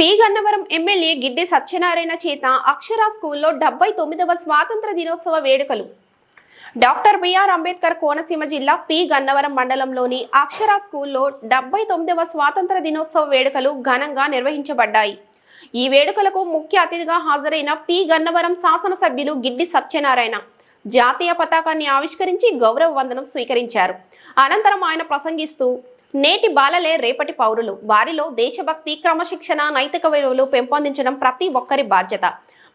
P Gannavaram MLA Giddi Satyanarayana చేత అక్షర స్కూల్లో డెబ్బై తొమ్మిదవ స్వాతంత్ర దినోత్సవ వేడుకలు. డాక్టర్ బిఆర్ అంబేద్కర్ కోనసీమ జిల్లా పి గన్నవరం మండలంలోని అక్షర స్కూల్లో డెబ్బై తొమ్మిదవ స్వాతంత్ర దినోత్సవ వేడుకలు ఘనంగా నిర్వహించబడ్డాయి. ఈ వేడుకలకు ముఖ్య అతిథిగా హాజరైన పి గన్నవరం శాసనసభ్యులు గిడ్డి సత్యనారాయణ జాతీయ పతాకాన్ని ఆవిష్కరించి గౌరవ వందనం స్వీకరించారు. అనంతరం ఆయన ప్రసంగిస్తూ నేటి బాలలే రేపటి పౌరులు. వారిలో దేశభక్తి క్రమశిక్షణ నైతిక విలువలు పెంపొందించడం ప్రతి ఒక్కరి బాధ్యత.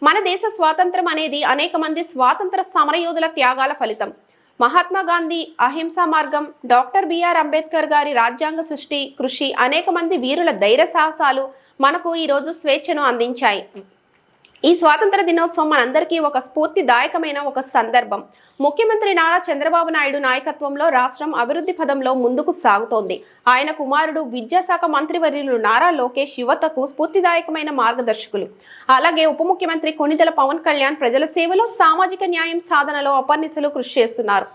మన దేశ స్వాతంత్రం అనేది అనేక మంది స్వాతంత్ర సమరయోధుల త్యాగాల ఫలితం. మహాత్మా గాంధీ అహింసా మార్గం డాక్టర్ బిఆర్ అంబేద్కర్ గారి రాజ్యాంగ సృష్టి కృషి అనేక మంది వీరుల ధైర్య సాహసాలు మనకు ఈరోజు స్వేచ్ఛను అందించాయి. ఈ స్వాతంత్ర దినోత్సవం మనందరికీ ఒక స్ఫూర్తిదాయకమైన ఒక సందర్భం. ముఖ్యమంత్రి నారా చంద్రబాబు నాయుడు నాయకత్వంలో రాష్ట్రం అభివృద్ధి పదంలో ముందుకు సాగుతోంది. ఆయన కుమారుడు విద్యాశాఖ మంత్రివర్యులు నారా లోకేష్ యువతకు స్ఫూర్తిదాయకమైన మార్గదర్శకులు. అలాగే ఉప ముఖ్యమంత్రి కొణిదెల పవన్ కళ్యాణ్ ప్రజల సేవలో సామాజిక న్యాయం సాధనలో అపర్నిశలు కృషి చేస్తున్నారు.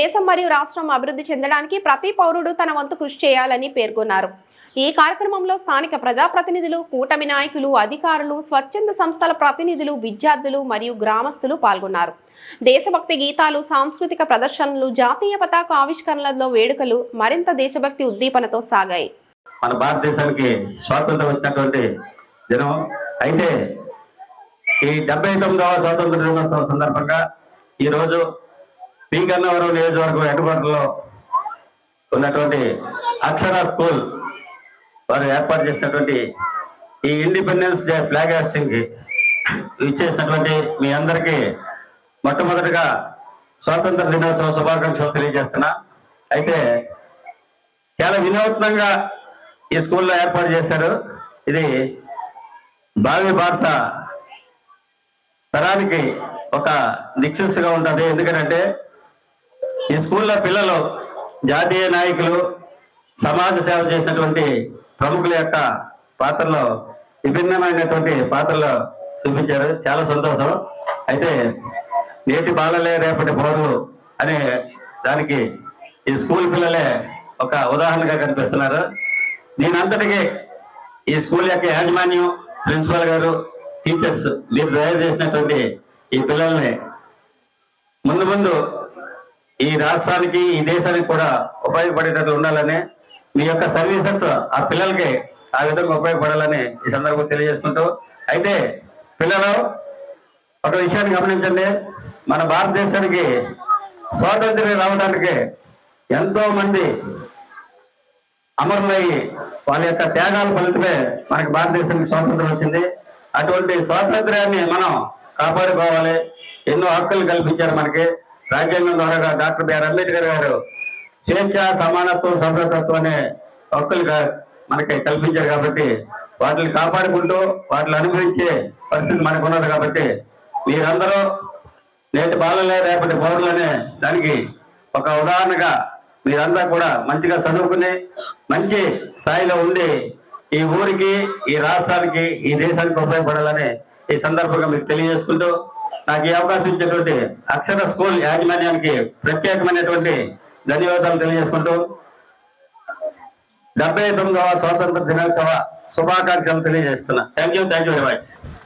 దేశం మరియు రాష్ట్రం అభివృద్ధి చెందడానికి ప్రతి పౌరుడు తన వంతు కృషి చేయాలని పేర్కొన్నారు. ఈ కార్యక్రమంలో స్థానిక ప్రజాప్రతినిధులు కూటమి నాయకులు అధికారులు స్వచ్ఛంద సంస్థల ప్రతినిధులు విద్యార్థులు మరియు గ్రామస్తులు పాల్గొన్నారు. దేశభక్తి గీతాలు సాంస్కృతిక ప్రదర్శనలు జాతీయ పతాక ఆవిష్కరణలలో వేడుకలు మరింత దేశభక్తి ఉద్దీపనతో సాగాయి. మన భారతదేశానికి స్వాతంత్రం వచ్చినటువంటి దినం. అయితే ఈ డెబ్బై తొమ్మిదవ స్వాతంత్ర దినోత్సవం సందర్భంగా ఈరోజు పి గన్నవరం నియోజకవర్గం హెడ్క్వార్టర్లో ఉన్నటువంటి అక్షర స్కూల్ వారు ఏర్పాటు చేసినటువంటి ఈ ఇండిపెండెన్స్ డే ఫ్లాగ్ హాస్టింగ్ ఇచ్చేసినటువంటి మీ అందరికీ మొట్టమొదటిగా స్వాతంత్ర దినోత్సవ శుభాకాంక్షలు తెలియజేస్తున్నా. అయితే చాలా వినూత్నంగా ఈ స్కూల్లో ఏర్పాటు చేశారు. ఇది భావి భారత తరానికి ఒక దిక్సూచిగా ఉంటుంది. ఎందుకంటే ఈ స్కూల్లో పిల్లలు జాతీయ నాయకులు సమాజ సేవ చేసినటువంటి ప్రముఖుల యొక్క పాత్రలో విభిన్నమైనటువంటి పాత్రలో చూపించారు. చాలా సంతోషం. అయితే నేటి బాలలే రేపటి పౌరులు అనే దానికి ఈ స్కూల్ పిల్లలే ఒక ఉదాహరణగా కనిపిస్తున్నారు. దీనంతటికీ అంతటికి ఈ స్కూల్ యొక్క యాజమాన్యం ప్రిన్సిపల్ గారు టీచర్స్ మీరు తయారు చేసినటువంటి ఈ పిల్లల్ని ముందు ముందు ఈ రాష్ట్రానికి ఈ దేశానికి కూడా ఉపయోగపడేటట్లు ఉండాలని మీ యొక్క సర్వీసెస్ ఆ పిల్లలకి ఆ విధంగా ఉపయోగపడాలని ఈ సందర్భంగా తెలియజేసుకుంటూ అయితే పిల్లలు ఒక విషయాన్ని గమనించండి. మన భారతదేశానికి స్వాతంత్ర్యం రావడానికి ఎంతో మంది అమరులయ్యి వాళ్ళ యొక్క త్యాగాల ఫలితమే మనకి భారతదేశానికి స్వాతంత్రం వచ్చింది. అటువంటి స్వాతంత్ర్యాన్ని మనం కాపాడుకోవాలి. ఎన్నో హక్కులు కల్పించారు మనకి. రాజ్యాంగం ద్వారా డాక్టర్ బిఆర్ అంబేద్కర్ గారు స్వేచ్ఛ సమానత్వం సమరతత్వం అనే హక్కులు మనకి కల్పించారు కాబట్టి వాటిని కాపాడుకుంటూ వాటిని అనుభవించే పరిస్థితి మనకు ఉన్నది కాబట్టి మీరందరూ నేటి బాలలే రేపటి పౌరులనే దానికి ఒక ఉదాహరణగా మీరంతా కూడా మంచిగా చదువుకుని మంచి స్థాయిలో ఉండి ఈ ఊరికి ఈ రాష్ట్రానికి ఈ దేశానికి ఉపయోగపడాలని ఈ సందర్భంగా మీకు తెలియజేసుకుంటూ నాకు ఈ అవకాశం ఇచ్చినటువంటి అక్షర స్కూల్ యాజమాన్యానికి ప్రత్యేకమైనటువంటి ధన్యవాదాలు తెలియజేసుకుంటూ డెబ్బై తొమ్మిదవ స్వాతంత్ర దినోత్సవ శుభాకాంక్షలు తెలియజేస్తున్నా. Thank you thank you very much